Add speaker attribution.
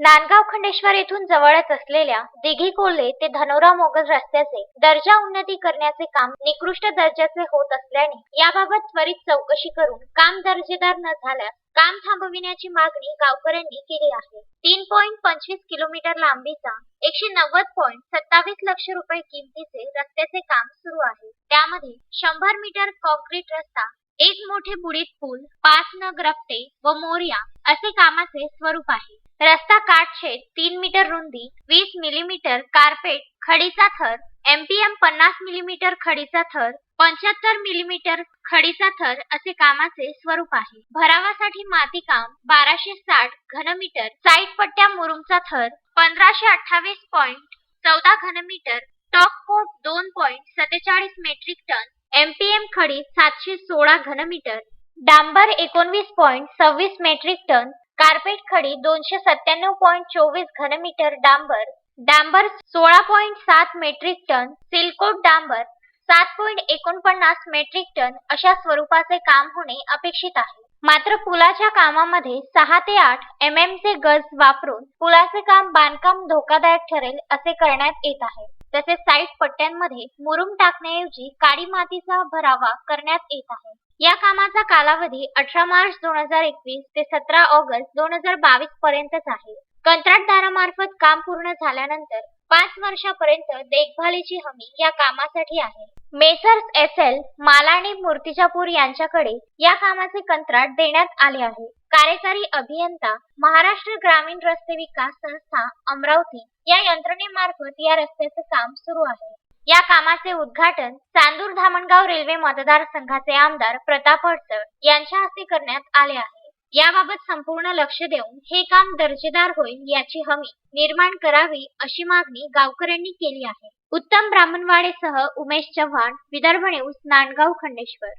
Speaker 1: नांदगाव खंडेश्वर येथून जवळच असलेल्या दिघी कोल्हे ते धनोरा मोगल रस्त्याचे दर्जा उन्नती करण्याचे काम निकृष्ट दर्जाचे होत असल्याने याबाबत त्वरित चौकशी करून काम दर्जेदार न झाल्यास काम थांबविण्याची मागणी गावकऱ्यांनी केली आहे. तीन पॉईंट पंचवीस किलोमीटर लांबीचा एकशे नव्वद पॉईंट सत्तावीस लक्ष रुपये किमतीचे रस्त्याचे काम सुरू आहे. त्यामध्ये शंभर मीटर कॉन्क्रीट रस्ता एक मोठे बुडीत पूल पाच नग रस्ते व मोर्या असे कामाचे स्वरूप आहे. रस्ता काठछेद तीन मीटर रुंदी वीस मिलीमीटर कार्पेट खडीचा थर एमपीएम पन्नास मिलीमीटर खडीचा थर पंच्याहत्तर मिलीमीटर खडीचा थर असे कामाचे स्वरूप आहे. भरावासाठी माती काम बाराशे साठ घनमीटर साईट पट्ट्या मुरुमचा थर पंधराशे अठ्ठावीस पॉइंट चौदा घनमीटर टॉप कोट दोन पॉइंट सत्तेचाळीस मेट्रिक टन एमपीएम खडी सातशे सोळा घनमीटर डांबर एकोणवीस पॉईंट सव्वीस मेट्रिक टन कार्पेट खडी दोनशे सत्त्याण्णव पॉईंट चोवीस घनमीटर डांबर डांबर सोळा पॉईंट सात मेट्रिक टन सिलकोट डांबर सात पॉईंट एकोणपन्नास मेट्रिक टन अशा स्वरूपाचे काम होणे अपेक्षित आहे. मात्र पुलाच्या कामामध्ये सहा ते आठ एम एम चे गज वापरून पुलाचे काम बांधकाम धोकादायक ठरेल असे करण्यात येत आहे. तसेच साईट पट्ट्यांमध्ये मुरुम टाकण्याऐवजी काळी मातीचा भरावा करण्यात येत आहे. या कामाचा कालावधी अठरा मार्च दोन हजार एकवीस ते सतरा ऑगस्ट दोन हजार बावीस पर्यंतच आहे. कंत्राटदारामार्फत काम पूर्ण झाल्यानंतर पाच वर्षापर्यंत देखभालीची हमी या कामासाठी आहे. Messrs S L Malani Murtijapur यांच्याकडे या कामाचे कंत्राट देण्यात आले आहे. कार्यकारी अभियंता महाराष्ट्र ग्रामीण रस्ते विकास संस्था अमरावती या यंत्रणेमार्फत या रस्त्याचे काम सुरू आहे. या कामाचे उद्घाटन चांदूर धामणगाव रेल्वे मतदारसंघाचे आमदार प्रताप अडसळ यांच्या हस्ते करण्यात आले आहे. याबाबत संपूर्ण लक्ष देऊन हे काम दर्जेदार होईल याची हमी निर्माण करावी अशी मागणी गावकऱ्यांनी केली आहे. उत्तम ब्राह्मणवाडेसह उमेश चव्हाण विदर्भ न्यूज नांदगाव खंडेश्वर.